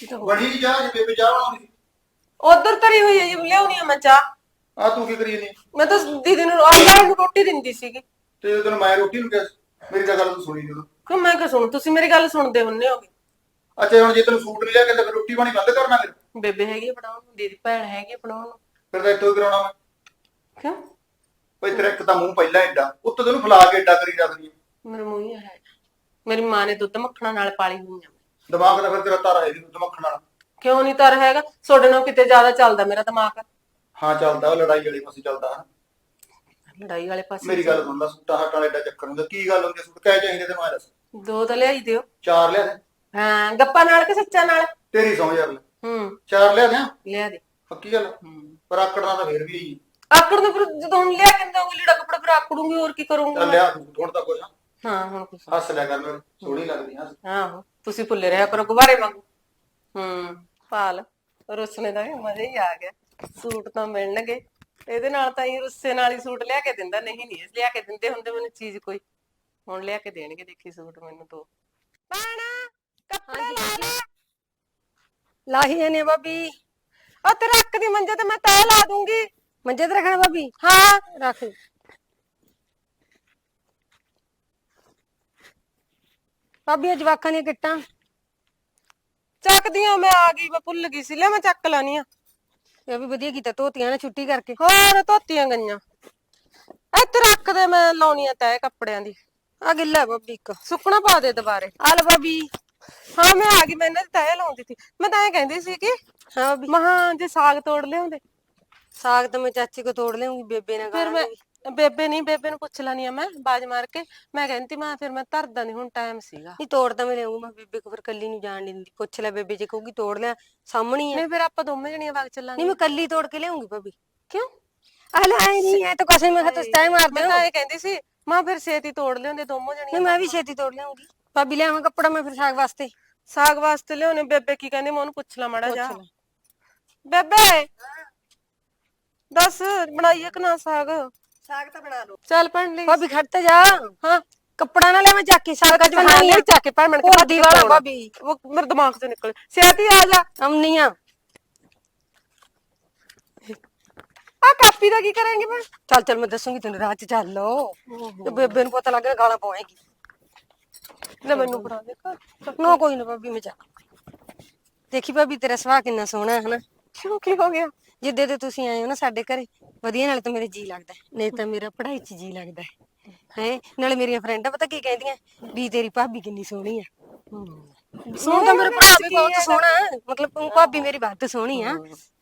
ਨੀ ਚਾਹ ਜੇ ਬੇਬੇ ਚਾਹ ਬਣਾਉਣੀ ਉਧਰ ਤਰੀ ਹੋਈ ਹੈ ਜੀ ਲਿਆਉਣੀ ਆ ਮੈਂ ਚਾਹ। ਆ ਤੂੰ ਕੀ ਕਰੀ ਨਹੀਂ ਮੈਂ ਤਾਂ ਦੀਦੀ ਨੂੰ ਆਂਦਾ ਨੂੰ ਰੋਟੀ ਦਿੰਦੀ ਸੀਗੀ। ਤੇ ਜਦੋਂ ਮੈਂ ਰੋਟੀ ਨੂੰ ਕਿਹਾ ਸੀ, ਮੇਰੀ ਤਾਂ ਗੱਲ ਤੂੰ ਸੁਣੀ ਜਦੋਂ ਕਿ ਮੈਂ ਕਿ ਸੁਣ ਤੁਸੀਂ ਮੇਰੀ ਗੱਲ ਸੁਣਦੇ ਹੁੰਨੇ ਹੋਗੇ। ਅੱਛਾ ਹੁਣ ਜੇ ਤੈਨੂੰ ਸੂਟ ਨਹੀਂ ਲਿਆ ਕੇ ਤਾਂ ਫਿਰ ਰੋਟੀ ਪਾਣੀ ਬੰਦ ਕਰਨਾ ਫਿਰ। ਬੇਬੇ ਹੈਗੀ ਆ ਬਣਾਉਣ ਨੂੰ ਦੀਦੀ ਭੈਣ ਹੈਗੀ ਆ ਬਣਾਉਣ ਨੂੰ। ਫਿਰ ਤਾਂ ਇੱਥੋਂ ਹੀ ਕਰਾਉਣਾ ਮੈਂ। ਕਿਉਂ? ਬਈ ਤੇਰਾ ਇੱਕ ਤਾਂ ਮੂੰਹ ਪਹਿਲਾਂ ਏਡਾ ਉੱਤੋਂ ਤੈਨੂੰ ਫੁਲਾ ਕੇ ਏਡਾ ਕਰੀ ਰੱਖਦੀ ਹੈ। ਮੇਰੇ ਮੂੰਹ ਹੀ ਹੈ ਮੇਰੀ ਮਾਂ ਨੇ ਦੁੱਧ ਮੱਖਣਾ ਨਾਲ ਪਾਲੀ ਹੋਈ ਆ। ਦਿਮਾਗ ਦਾ ਫਿਰ ਤੇਰਾ ਤਾਰਾ ਹੈ ਨਹੀਂ ਮੱਖਣ ਵਾਲਾ। ਕਿਉਂ ਨਹੀਂ ਤਰ ਹੈਗਾ? ਤੁਹਾਡੇ ਨਾਲ ਕਿਤੇ ਜ਼ਿਆਦਾ ਚੱਲਦਾ ਮੇਰਾ ਦਿਮਾਗ। ਹਾਂ ਚੱਲਦਾ ਉਹ ਲੜਾਈ ਵਾਲੀ ਪਾਸੇ ਚੱਲਦਾ। ਹੈ ਲੜਾਈ ਵਾਲੇ ਪਾਸੇ ਮੇਰੀ ਗੱਲ ਸੁਣ ਲੈ ਸੂਟਾਂ ਹੱਟ ਵਾਲੇ ਚੱਕਰ ਹੁੰਦਾ। ਕੀ ਗੱਲ ਹੁੰਦੀ ਆ, ਸੂਟ ਕਹਿ ਚਾਹੀਦੇ ਆ ਦੱਸ। ਦੋ ਤਾਂ ਲਿਆਈ ਦਿਓ। ਚਾਰ ਲਿਆ ਦੇ। ਹਾਂ ਗੱਪਾਂ ਨਾਲ ਕਿ ਸੱਚਾ ਨਾਲ? ਤੇਰੀ ਸੌ ਯਾਰ। ਲੈ। ਹੂੰ। ਚਾਰ ਲਿਆ ਦੇ। ਲਿਆ ਦੇ। ਪੱਕੀ ਗੱਲ ਪਰ ਆਕੜਨਾ ਤਾਂ ਫੇਰ ਵੀ। ਆਈ ਆਕੜ ਦੇ ਫਿਰ ਜਦੋਂ ਹੁਣ ਲਿਆ ਕੇ ਦਊਂਗੀ ਲੀੜਾ ਕੱਪੜਾ ਫਿਰ ਆਕੜੂੰਗੀ ਹੋਰ ਕੀ ਕਰੂੰਗੀ ਚੱਲ ਲਿਆ ਹੁਣ ਤਾਂ ਕੁਛ ਨਾ ਹਾਂ ਹੁਣ ਕੁਛ ਹੱਸ ਲਿਆ ਕਰ ਮੈਨੂੰ ਸੋਹਣੀ ਲੱਗਦੀ ਹੱਸ ਆਹੋ ਤੁਸੀਂ ਭੁੱਲੇ ਰਿਹਾ ਕਰੋ ਗੁਬਾਰੇ ਵਾਂਗੂ। ਹੂੰ ਪਾਲ ਰੁੱਸਣੇ ਦਾ ਵੀ ਮਜ਼ਾ ਹੀ ਆ ਗਿਆ। ਸੂਟ ਤਾਂ ਮਿਲਣਗੇ। ਇਹਦੇ ਨਾਲ ਤਾਂ ਹੀ ਰੁੱਸੇ ਨਾਲ ਹੀ ਸੂਟ ਲਿਆ ਕੇ ਦਿੰਦਾ ਨਹੀਂ ਨਹੀਂ ਲਿਆ ਕੇ ਦਿੰਦੇ ਹੁੰਦੇ ਮੈਨੂੰ ਚੀਜ਼ ਕੋਈ। ਹੁਣ ਲਿਆ ਕੇ ਦੇਣਗੇ ਦੇਖੀ ਸੂਟ ਮੈਨੂੰ ਦੋ। ਪਾਣਾ ਕੱਪੜੇ ਲਾ ਲੈ। ਲਾਹੀ ਨੇ ਭਾਬੀ ਉਹ ਤੇ ਰੱਖ ਦੀ ਮੰਜੇ ਤੇ ਮੈਂ ਤੈ ਲਾ ਦੂੰਗੀ। ਮੰਜੇ ਤੇ ਰੱਖਣਾ ਭਾਬੀ ਹਾਂ। ਰੱਖ ਭਾਬੀ ਅੱਜ ਜਵਾਕਾਂ ਦੀਆਂ ਕਿੱਟਾਂ। ਚੱਕਦੀ ਆ ਮੈਂ ਆ ਗਈ ਮੈਂ ਭੁੱਲ ਗਈ ਸੀ। ਲੈ ਮੈਂ ਚੱਕ ਲਾਨੀ ਆ। ਇਹ ਵੀ ਵਧੀਆ ਕੀਤਾ ਧੋਤੀਆਂ ਨੇ ਛੁੱਟੀ ਕਰਕੇ। ਹੋਰ ਧੋਤੀਆਂ ਗਈਆਂ। ਇੱਥੇ ਰੱਖ ਦੇ ਮੈਂ ਲਾਉਣੀ ਆ ਤੈ ਕੱਪੜਿਆਂ ਦੀ। ਆ ਗਿੱਲਾ ਭਾਬੀ ਇੱਕ ਸੁੱਕਣਾ ਪਾ ਦੇ ਦੁਬਾਰੇ। ਆ ਲੈ ਭਾਬੀ। ਹਾਂ ਮੈਂ ਆ ਗਈ ਮੈਂ ਇਹਨਾਂ ਦੀ ਤੈ ਲਾਉਂਦੀ ਸੀ। ਮੈਂ ਤਾਂ ਇਹ ਕਹਿੰਦੀ ਸੀ ਕਿ ਹਾਂ ਭਾਬੀ। ਮਹਾ ਜੇ ਸਾਗ ਤੋੜ ਲਿਆਉਂਦੇ। ਸਾਗ ਤਾਂ ਮੈਂ ਚਾਚੀ ਕੋ ਤੋੜ ਲਿਆਉਂਗੀ ਬੇਬੇ ਨਾਲ ਫਿਰ ਮੈਂ। ਬੇਬੇ ਨਹੀਂ ਬੇਬੇ ਨੂੰ ਪੁੱਛ ਲਾਨੀ ਆ ਮੈਂ ਬਾਜ ਮਾਰ ਕੇ। ਮੈਂ ਕਹਿੰਦੀ ਮੈਂ ਫਿਰ ਮੈਂ ਧਰਦਾ ਨਹੀਂ ਹੁਣ ਟਾਈਮ ਸੀਗਾ। ਨਹੀਂ ਤੋੜ ਤਾਂ ਮੈਂ ਲਿਆਉਂਗੀ ਮੈਂ ਬੇਬੇ ਕੋ ਫਿਰ ਕੱਲੀ ਨੂੰ ਜਾਣ ਨਹੀਂ ਦਿੰਦੀ। ਪੁੱਛ ਲੈ ਬੇਬੇ ਜੇ ਕਹੂਗੀ ਤੋੜ ਲਿਆ ਸਾਹਮਣੀ ਹੈ ਨਹੀਂ ਫਿਰ ਆਪਾਂ ਦੋਵੇਂ ਜਣੀਆਂ ਵਗ ਚੱਲਾਂਗੇ। ਨਹੀਂ ਮੈਂ ਕੱਲੀ ਤੋੜ ਕੇ ਲਿਆਉਂਗੀ ਭਾਬੀ। ਕਿਉਂ? ਆ ਲੈ ਆਏ ਨਹੀਂ ਐ ਤਾਂ ਕਿਸੇ ਮੈਂ ਕਿਹਾ ਤੁਸੀਂ ਟਾਈਮ ਮਾਰਦੇ ਮੈਂ ਹੋ। ਇਹ ਕਹਿੰਦੀ ਸੀ ਮਾਂ ਫਿਰ ਛੇਤੀ ਤੋੜ ਲਿਆਉਂਦੇ ਦੋਵੇਂ ਨਹੀਂ ਜਣੀਆਂ ਮੈਂ ਵੀ ਛੇਤੀ ਤੋੜ ਲਿਆਉਂਗੀ ਭਾਬੀ ਲਿਆਵਾਂ ਕੱਪੜਾ ਮੈਂ ਫਿਰ ਸਾਗ ਵਾਸਤੇ। ਸਾਗ ਵਾਸਤੇ ਲਿਆਉਣੇ ਬੇਬੇ ਕੀ ਕਹਿੰਦੀ ਮੈਂ ਉਹਨੂੰ ਪੁੱਛ ਲਾ ਮਾੜਾ ਜਾ। ਬੇਬੇ! ਦੱਸ ਬਣਾਈਏ ਕਿ ਨਾ ਸਾਗ। ਸਾਗ ਤਾਂ ਬਣਾ ਲਓ। ਚੱਲ ਪੜ ਲਈ ਭਾਬੀ ਖੜ ਤੇ ਜਾ। ਹਾਂ। ਕੱਪੜਾ ਨਾ ਲਿਆਵਾਂ ਚੱਕ ਕੇ ਸਾਗ ਅੱਜ ਲੈ ਚੱਕ ਕੇ ਭੈਣ ਵਾਲਾ। ਭਾਬੀ ਉਹ ਮੇਰੇ ਦਿਮਾਗ ਤੋਂ ਨਿਕਲ ਛੇਤੀ ਆ ਜਾ। ਅਮਨੀਆਂ ਆ। ਕਾਪੀ ਦਾ ਕੀ ਕਰਾਂਗੇ ਮੈਂ? ਚੱਲ ਚੱਲ ਮੈਂ ਦੱਸੂਗੀ ਤੈਨੂੰ ਰਾਹ ਚ ਚੱਲ ਤੇ ਬੇਬੇ ਨੂੰ ਪਤਾ ਲੱਗ ਗਿਆ ਗਾਲਾਂ ਪਾਏਗੀ ਲੈ ਮੈਨੂੰ ਬਣਾ ਦੇ। ਨਾ ਕੋਈ ਨਾ ਭਾਬੀ ਮੈਂ ਚੱਕ ਦੇਖੀ ਭਾਬੀ ਤੇਰਾ ਸੁਭਾਅ ਕਿੰਨਾ ਸੋਹਣਾ ਹੈ ਹਨਾ? ਕਿਉਂ ਕੀ ਹੋ ਗਿਆ? ਜਿੱਦੇ ਤੇ ਤੁਸੀਂ ਆਏ ਹੋ ਨਾ ਸਾਡੇ ਘਰੇ ਵਧੀਆ ਨਾਲ ਤਾਂ ਮੇਰੇ ਜੀ ਲੱਗਦਾ ਹੈ, ਨਹੀਂ ਤਾਂ ਮੇਰਾ ਪੜ੍ਹਾਈ 'ਚ ਜੀ ਲੱਗਦਾ ਹੈ। ਹੈ? ਨਾਲੇ ਮੇਰੀਆਂ ਫਰੈਂਡਾਂ ਪਤਾ ਕੀ ਕਹਿੰਦੀਆਂ? ਵੀ ਤੇਰੀ ਭਾਬੀ ਕਿੰਨੀ ਸੋਹਣੀ ਆ। ਸੋਹਣਾ ਤਾਂ ਮੇਰਾ ਭਰਾ ਵੀ ਬਹੁਤ ਸੋਹਣਾ ਹੈ? ਮਤਲਬ ਉਹ ਭਾਬੀ ਮੇਰੀ ਵੱਧ ਸੋਹਣੀ ਆ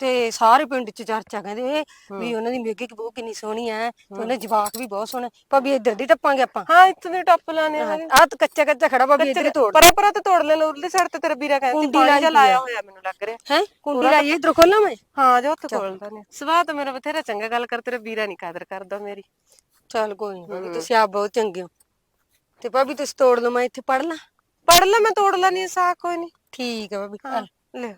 ਤੇ ਸਾਰੇ ਪਿੰਡ 'ਚ ਚਰਚਾ ਕਹਿੰਦੇ ਵੀ ਉਹਨਾਂ ਦੀ ਮੇਗੇ ਬਹੂ ਕਿੰਨੀ ਸੋਹਣੀ ਆ ਤੇ ਉਹਨੇ ਜਵਾਕ ਵੀ ਬਹੁਤ ਸੋਹਣਾ। ਭਾਬੀ ਇੱਧਰ ਦੀ ਟੱਪਾਂਗੇ ਆਪਾਂ। ਹਾਂ ਇੱਥੇ ਦੇ ਟੱਪ ਲਾਣੇ ਆ ਆਹ ਤਾਂ ਕੱਚਾ ਕੱਚਾ ਖੜਾ ਭਾਬੀ ਇੱਧਰ ਹੀ ਤੋੜ ਪਰਾਂ ਪਰਾਂ ਤੇ ਤੋੜ ਲੈ ਉਰਲੀ ਸਾਈਡ ਤੇ ਤੇਰਾ ਵੀਰਾ ਕਹਿੰਦੀ ਕੁੰਡੀ ਪਾਣੀ ਲਾਈ ਜਿਹਾ ਹੋਈ ਲਾਇਆ। ਹੋਇਆ ਮੈਨੂੰ ਲੱਗ ਰਿਹਾ। ਹੈ? ਕੁੰਡੀ ਲਾਈ ਇਧਰ ਖੋਲਾਂ ਮੈਂ? ਹਾਂ ਜੋ ਉੱਥੇ ਕੋਲਦਾ ਨੇ ਸਵਾਹ ਤਾਂ ਮੇਰਾ ਬਥੇਰਾ ਚੰਗਾ ਗੱਲ ਕਰ ਤੇਰਾ ਵੀਰਾ ਨਹੀਂ ਕਦਰ ਕਰਦਾ ਮੇਰੀ। ਚੱਲ ਕੋਈ ਨਹੀਂ ਤੁਸੀਂ ਆਪ ਬਹੁਤ ਚੰਗੇ ਹੋ। ਤੇ ਭਾਬੀ ਤੁਸੀਂ ਤੋੜ ਲਓ ਮੈਂ ਇੱਥੇ ਪੜ ਲਾਂ। ਪੜ ਲੈ ਮੈਂ ਤੋੜ ਲੈਣੀ ਸਾਗ ਕੋਈ ਨਹੀਂ ਠੀਕ ਹੈ ਭਾਬੀ ਹਾਂ ਲੈ।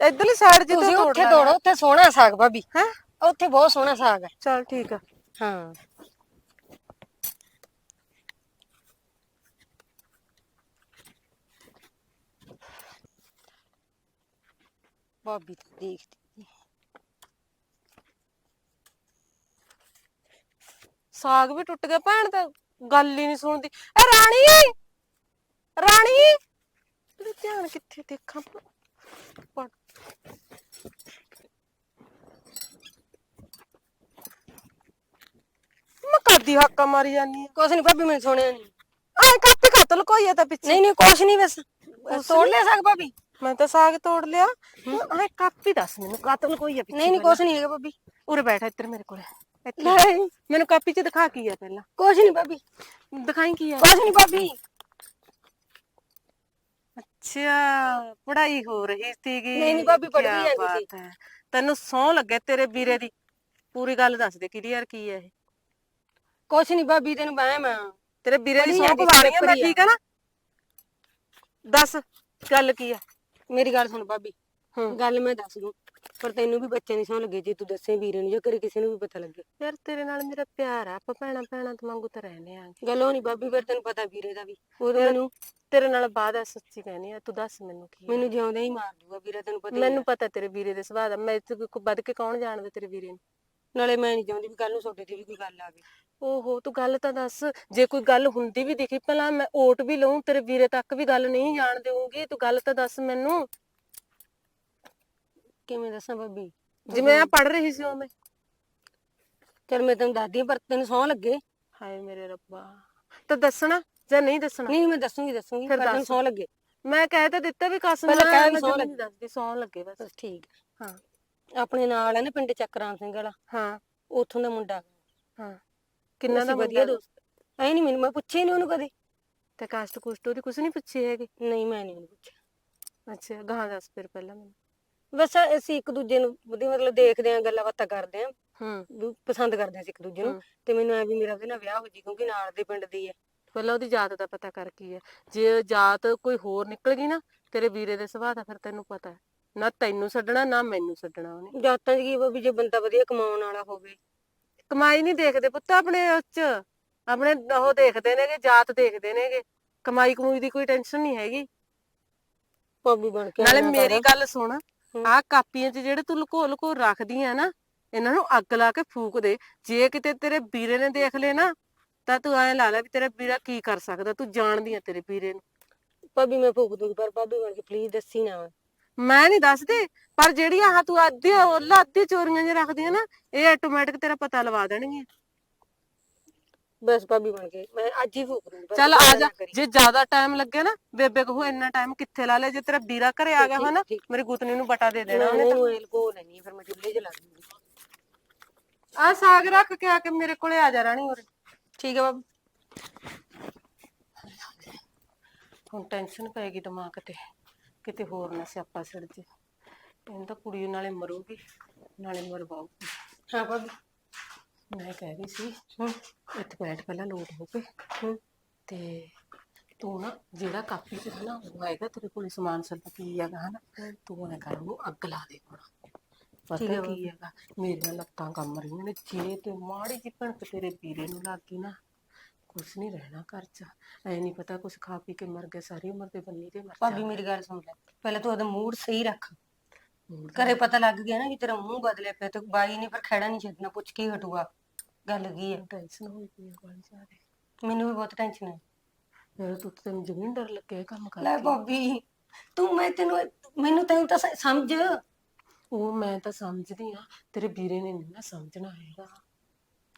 ਇਧਰਲੀ ਸਾਈਡ ਜਿੱਥੇ ਤੁਸੀਂ ਤੋੜ ਉੱਥੇ ਤੋੜੋ ਉੱਥੇ ਸੋਹਣਾ ਸਾਗ ਭਾਬੀ। ਹੈ? ਉੱਥੇ ਬਹੁਤ ਸੋਹਣਾ ਸਾਗ ਹੈ। ਚਲ ਠੀਕ ਆ। ਹਾਂ। ਭਾਬੀ ਤਾਂ ਦੇਖਦੀ ਸਾਗ ਵੀ ਟੁੱਟ ਗਿਆ ਭੈਣ ਤਾਂ ਗੱਲ ਹੀ ਨਹੀਂ ਸੁਣਦੀ। ਐ ਰਾਣੀ ਰਾਣੀ ਤੇਰਾ ਧਿਆਨ ਕਿੱਥੇ ਦੇਖਾਂ ਪੜ ਮੈਂ ਕਰਦੀ ਹਾਕਾ ਮਾਰੀ ਜਾਨੀ ਕੁਛ ਨਹੀਂ ਭਾਬੀ ਮੈਂ ਸੁਣਿਆ ਨਹੀਂ ਆ ਐ ਕਾਪੀ ਕਤਲ ਕੋਈ ਆ ਤਾਂ ਪਿੱਛੇ। ਨਹੀਂ ਨਹੀਂ ਕੁਛ ਨਹੀਂ ਬਸ। ਤੋੜ ਲਿਆ ਸਾਗ ਭਾਬੀ? ਮੈਂ ਤਾਂ ਸਾਗ ਤੋੜ ਲਿਆ। ਆ ਕਾਪੀ ਦੱਸ ਮੈਨੂੰ ਕਤਲ ਕੋਈ ਆ ਪਿੱਛੇ ਨਹੀਂ ਨਹੀਂ ਕੁਛ ਨਹੀਂ ਹੈਗਾ ਭਾਬੀ। ਉਰੇ ਬੈਠ ਇੱਧਰ ਮੇਰੇ ਕੋਲ। ਇੱਥੇ। ਨਹੀਂ। ਮੈਨੂੰ ਕਾਪੀ 'ਚ ਦਿਖਾ ਕੀ ਆ ਪਹਿਲਾਂ? ਕੁਛ ਨਹੀਂ ਭਾਬੀ। ਦਿਖਾਈ ਕੀ ਆ? ਕੁਛ ਨਹੀਂ ਭਾਬੀ। ਅੱਛਾ ਪੜ੍ਹਾਈ ਹੋ ਰਹੀ ਸੀਗੀ। ਨਹੀਂ, ਨਹੀਂ ਭਾਬੀ, ਪੜ੍ਹਦੀ ਕਿਆ ਜਾਂਦੀ ਸੀ। ਬਾਤ ਹੈ। ਤੈਨੂੰ ਸੌ ਲੱਗੇ ਤੇਰੇ ਵੀਰੇ ਦੀ। ਪੂਰੀ ਗੱਲ ਦੱਸ ਦੇ ਕਲੀਅਰ ਕੀ ਹੈ ਇਹ? ਕੁਛ ਨਹੀਂ ਭਾਬੀ ਤੈਨੂੰ ਬਹਿਮ ਆ। ਤੇਰੇ ਵੀਰੇ ਦੀ ਪੜ੍ਹੀ ਸੌ ਜਾਂਦੀ ਪਵਾ ਰਹੀ ਆ ਮੈਂ ਪੇਪਰ ਹੀ ਆ। ਠੀਕ ਹੈ ਨਾ? ਦੱਸ ਗੱਲ ਕੀ ਆ? ਮੇਰੀ ਗੱਲ ਸੁਣ ਭਾਬੀ। ਹੂੰ। ਗੱਲ ਮੈਂ ਦੱਸ ਦੂੰ। ਪਰ ਤੈਨੂੰ ਵੀ ਬੱਚੇ ਨਹੀਂ ਸੌਂ ਲੱਗੇ ਜੇ ਤੂੰ ਦੱਸੇ ਵੀਰੇ ਨੂੰ ਜਾਂ ਕਰੇ ਕਿਸੇ ਨੂੰ ਵੀ ਪਤਾ ਲੱਗੇ। ਯਾਰ ਤੇਰੇ ਨਾਲ ਮੇਰਾ ਪਿਆਰ ਆ ਆਪਾਂ ਭੈਣਾਂ ਭੈਣਾਂ ਤੋਂ ਵਾਂਗੂ ਤਾਂ ਰਹਿੰਦੇ ਆ। ਗੱਲ ਨਹੀਂ ਭਾਬੀ ਫਿਰ ਤੈਨੂੰ ਪਤਾ ਵੀਰੇ ਦਾ ਵੀ। ਉਹ ਤਾਂ ਮੈਨੂੰ ਤੇਰੇ ਨਾਲ ਬਾਅਦ ਆ ਸੱਚੀ ਕਹਿਣੀ ਆ ਤੂੰ ਦੱਸ ਮੈਨੂੰ ਕੀ? ਮੈਨੂੰ ਜਿਉਂਦੇ ਹੀ ਮਾਰ ਦੂਗਾ ਵੀਰਾ ਤੈਨੂੰ ਪਤਾ ਹੀ ਮੈਨੂੰ ਪਤਾ ਤੇਰੇ ਵੀਰੇ ਦੇ ਸੁਭਾਅ ਦਾ ਮੈਂ ਤੇ ਕੋਈ ਵੱਧ ਕੇ ਕੌਣ ਜਾਣਦਾ ਤੇਰੇ ਵੀਰੇ ਨੂੰ? ਨਾਲੇ ਮੈਂ ਨਹੀਂ ਚਾਹੁੰਦੀ ਵੀ ਕੱਲ ਨੂੰ ਤੁਹਾਡੇ ਤੇ ਵੀ ਕੋਈ ਗੱਲ ਆਵੇ। ਓਹੋ ਤੂੰ ਗੱਲ ਤਾਂ ਦੱਸ ਜੇ ਕੋਈ ਗੱਲ ਹੁੰਦੀ ਵੀ ਦਿਖੀ ਭਲਾ ਮੈਂ ਓਟ ਵੀ ਲਊਂ ਤੇਰੇ ਵੀਰੇ ਤੱਕ ਵੀ ਗੱਲ ਨਹੀਂ ਜਾਣ ਦੇਵਾਂਗੀ ਤੂੰ ਗੱਲ ਤਾਂ ਦੱਸ ਮੈਨੂੰ। ਕਿਵੇਂ ਦੱਸਾਂ ਭਾਬੀ? ਜਿਵੇਂ ਆ ਪੜ ਰਹੀ ਸੀ ਉਵੇਂ ਚਲ ਮੈਂ ਤੈਨੂੰ ਦੱਸਦੀ ਹਾਂ ਪਰ ਤੈਨੂੰ ਸੌਂ ਲੱਗੇ। ਹਾਏ ਮੇਰੇ ਰੱਬਾ। ਤਾਂ ਦੱਸਣਾ ਜਾਂ ਨਹੀਂ ਦੱਸਣਾ? ਨਹੀਂ ਮੈਂ ਦੱਸੂਗੀ ਦੱਸੂਗੀ ਫਿਰ ਪਰ ਤੈਨੂੰ ਦੱਸ। ਸੌਂ ਲੱਗੇ। ਮੈਂ ਕਹਿ ਤਾਂ ਦਿੱਤਾ ਵੀ ਕਸਮ ਪਹਿਲਾਂ ਨਾਲ, ਕਹਿ ਵੀ ਸਹੁੰ ਲੱਗੇ। ਦੱਸਦੀ ਬਸ। ਬਸ ਠੀਕ ਹੈ। ਹਾਂ। ਆਪਣੇ ਨਾਲ ਹੈ ਨਾ ਪਿੰਡ ਚੱਕਰਾਂ ਸਿੰਘ ਵਾਲਾ। ਹਾਂ। ਉੱਥੋਂ ਦਾ ਮੁੰਡਾ। ਹਾਂ। ਕਿੰਨਾ ਦਾ ਅਸੀਂ ਵਧੀਆ ਦੋਸਤ। ਐ ਨਹੀਂ ਮੈਨੂੰ ਮੈਂ ਪੁੱਛਿਆ ਨਹੀਂ ਉਹਨੂੰ ਕਦੇ। ਤੇ ਕਾਸਟ ਕੁਸਟ ਉਹਦੀ ਕੁਛ ਨਹੀਂ ਪੁੱਛੀ ਹੈਗੀ? ਨਹੀਂ ਮੈਂ ਨਹੀਂ ਉਹਨੂੰ ਪੁੱਛਿਆ। ਅੱਛਾ ਗਾਂ ਦੱਸ ਫਿਰ ਪਹਿਲਾਂ ਮੈਨੂੰ। ਬਸ ਅਸੀਂ ਇੱਕ ਦੂਜੇ ਨੂੰ ਵਧੀਆ ਮਤਲਬ ਦੇਖਦੇ ਆਂ ਗੱਲਾਂ ਬਾਤਾਂ ਕਰਦੇ ਆਂ ਹੂੰ। ਵੀ ਪਸੰਦ ਕਰਦੇ ਆਂ ਅਸੀਂ ਇੱਕ ਦੂਜੇ ਨੂੰ। ਤੇ ਮੈਨੂੰ ਐ ਵੀ ਮੇਰਾ ਉਹਦੇ ਨਾਲ ਵਿਆਹ ਹੋ ਜੀ ਕਿਉਂਕਿ ਨਾਲ ਦੇ ਪਿੰਡ ਦੀ ਹੈ। ਪਹਿਲਾਂ ਉਹਦੀ ਜਾਤ ਦਾ ਪਤਾ ਕਰ ਕੀ ਹੈ। ਜੇ ਜਾਤ ਕੋਈ ਹੋਰ ਨਿਕਲ ਗਈ ਨਾ ਤੇਰੇ ਵੀਰੇ ਦੇ ਸੁਭਾਅ ਦਾ ਫਿਰ ਤੈਨੂੰ ਪਤਾ ਹੈ। ਨਾ ਤੈਨੂੰ ਛੱਡਣਾ ਨਾ ਮੈਨੂੰ ਛੱਡਣਾ ਉਹਨੇ। ਜਾਤਾਂ 'ਚ ਕੀ ਵਾ ਵੀ ਜੇ ਬੰਦਾ ਵਧੀਆ ਕਮਾਉਣ ਵਾਲਾ ਹੋਵੇ। ਕਮਾਈ ਨਹੀਂ ਦੇਖਦੇ ਪੁੱਤ ਆਪਣੇ ਉੱਚ ਆਪਣੇ ਉਹ ਦੇਖਦੇ ਨੇਗੇ ਜਾਤ ਦੇਖਦੇ ਨੇਗੇ। ਕਮਾਈ ਕਮੂਈ ਦੀ ਕੋਈ ਟੈਨਸ਼ਨ ਨਹੀਂ ਹੈਗੀ। ਭਾਬੀ ਬਣ ਕੇ ਨਾਲੇ ਮੇਰੀ। ਗੱਲ ਸੁਣ। ਆਹ ਕਾਪੀਆਂ 'ਚ ਜਿਹੜੇ ਤੂੰ ਲੁਕੋ ਲੁਕੋ ਆ ਨਾ ਇਹਨਾਂ ਨੂੰ ਅੱਗ ਲਾ ਕੇ ਫੂਕ ਦੇ। ਜੇ ਕਿਤੇ ਤੇਰੇ ਵੀਰੇ ਨੇ ਦੇਖ ਲਏ ਨਾ ਤਾਂ ਤੂੰ ਐਂ ਲਾ ਲੈ ਵੀ ਤੇਰਾ ਵੀਰਾ ਕੀ ਕਰ ਸਕਦਾ ਤੂੰ ਜਾਣਦੀ ਆ ਤੇਰੇ ਵੀਰੇ ਨੂੰ। ਭਾਬੀ ਮੈਂ ਫੂਕ ਦੂੰਗੀ ਪਰ ਭਾਬੀ ਕੇ ਪਲੀਜ਼ ਦੱਸੀ ਨਾ। ਮੈਂ ਨਹੀਂ ਦੱਸਦੀ ਪਰ ਜਿਹੜੀ ਆਹ ਤੂੰ ਅੱਧੀ ਉਹਲਾ ਅੱਧੀ ਚੋਰੀਆਂ ਜੇ ਰੱਖਦੀ ਆ ਨਾ ਇਹ ਆਟੋਮੈਟਿਕ ਤੇਰਾ ਪਤਾ ਲਵਾ ਦੇਣਗੀਆਂ। ਬਸ ਭਾਬੀ ਬਣ ਕੇ ਮੈਂ ਅੱਜ ਹੀ ਫੂਕ ਦੂੰਗੀ ਚੱਲ ਆ ਜਾ। ਜੇ ਜ਼ਿਆਦਾ ਟਾਈਮ ਲੱਗੇ ਨਾ ਬੇਬੇ ਕਹੂ ਇੰਨਾ ਟਾਈਮ ਕਿੱਥੇ ਲਾ ਲਿਆ ਜੇ ਤੇਰਾ ਵੀਰਾ ਘਰੇ ਆ ਗਿਆ ਹੋਣਾ। ਮੇਰੀ ਗੁੱਤਨੀ ਨੂੰ ਬਟਾ ਦੇ ਦੇਣਾ ਉਹਨੇ ਉਹਨੂੰ ਐ ਲਕੋ ਲੈਣੀ ਫਿਰ ਮੈਂ ਚੁੱਲ੍ਹੇ 'ਚ ਲਾ ਦੂੰਗੀ। ਆ ਸਾਗ ਰੱਖ ਕੇ ਆ ਕੇ ਮੇਰੇ ਕੋਲੇ ਆ ਜਾ ਰਾਣੀ ਹੋਰ ਠੀਕ ਹੈ ਭਾਬੀ ਹੁਣ ਟੈਨਸ਼ਨ ਪੈ ਗਈ ਦਿਮਾਗ ਤੇ ਕਿਤੇ ਹੋਰ ਨਾ ਸਿਆਪਾ ਸਿਰ ਜੇ। ਇਹਨੂੰ ਤਾਂ ਕੁੜੀ ਨਾਲੇ ਮਰੂਗੀ ਨਾਲੇ ਮਰਵਾਊਗੀ। ਹਾਂ ਭਾਬੀ। ਮੈਂ ਕਹਿ ਰਹੀ ਸੀ ਇੱਥੇ ਬੈਠ ਪਹਿਲਾਂ ਲੋਟ ਹੋ ਕੇ ਤੇ ਤੂੰ ਨਾ ਜਿਹੜਾ ਕਾਪੀ ਚ ਨਾ ਉਹ ਹੈਗਾ ਤੇਰੇ ਕੋਲ ਸਮਾਨ ਸਭ ਕੀ ਹੈਗਾ ਹਨਾ ਤੂੰ ਐ ਕਰ ਉਹਨੂੰ ਅੱਗ ਲਾ ਦੇ ਹੁਣ। ਠੀਕ ਪਤਾ ਹੈ ਕੀ ਹੈਗਾ? ਮੇਰੀਆਂ ਲੱਤਾਂ ਕੰਮ ਰਹੀਆਂ ਨੇ ਜੇ ਤੇ ਮਾੜੀ ਜਿਹੀ ਭਣਕ ਤੇਰੇ ਵੀਰੇ ਨੂੰ ਲੱਗ ਗਈ ਨਾ ਕੁਛ ਨਹੀਂ ਰਹਿਣਾ ਘਰ ਚ। ਐ ਨਹੀਂ ਪਤਾ ਕੁਛ ਖਾ ਪੀ ਕੇ ਮਰ ਗਏ ਸਾਰੀ ਉਮਰ ਦੇ ਬੰਨੀ ਤੇ ਮਰ ਭਾਬੀ ਮੇਰੀ ਗੱਲ ਸੁਣ ਲੈ ਪਹਿਲਾਂ ਤੂੰ ਉਹਦਾ ਮੂਡ ਸਹੀ ਰੱਖ। ਘਰੇ ਪਤਾ ਲੱਗ ਗਿਆ ਨਾ ਕਿ ਤੇਰਾ ਮੂੰਹ ਬਦਲਿਆ ਪਿਆ ਤੇ ਬਾਈ ਨੇ ਫਿਰ ਖੜਾ ਨਹੀਂ ਛੱਡਣਾ ਪੁੱਛ ਕੇ ਹੀ ਹਟੂਗਾ ਗੱਲ ਕੀ ਹੈ ਟੈਨਸ਼ਨ ਹੋਈ ਪਈ ਹੈ ਜ਼ਿਆਦਾ ਮੈਨੂੰ ਵੀ ਬਹੁਤ ਟੈਨਸ਼ਨ ਹੈ ਮੇਰੇ ਤੋਂ ਤਾਂ ਤੈਨੂੰ ਜ਼ਮੀਨ ਡਰ ਲੱਗਿਆ ਇਹ ਕੰਮ ਕਰ ਲੈ ਭਾਬੀ ਤੂੰ ਮੈਂ ਤੈਨੂੰ ਮੈਨੂੰ ਤੈਨੂੰ ਤਾਂ ਸ- ਸਮਝ। ਉਹ ਮੈਂ ਤਾਂ ਸਮਝਦੀ ਆ ਤੇਰੇ ਵੀਰੇ ਨੇ ਨਹੀਂ ਨਾ ਸਮਝਣਾ ਹੈਗਾ।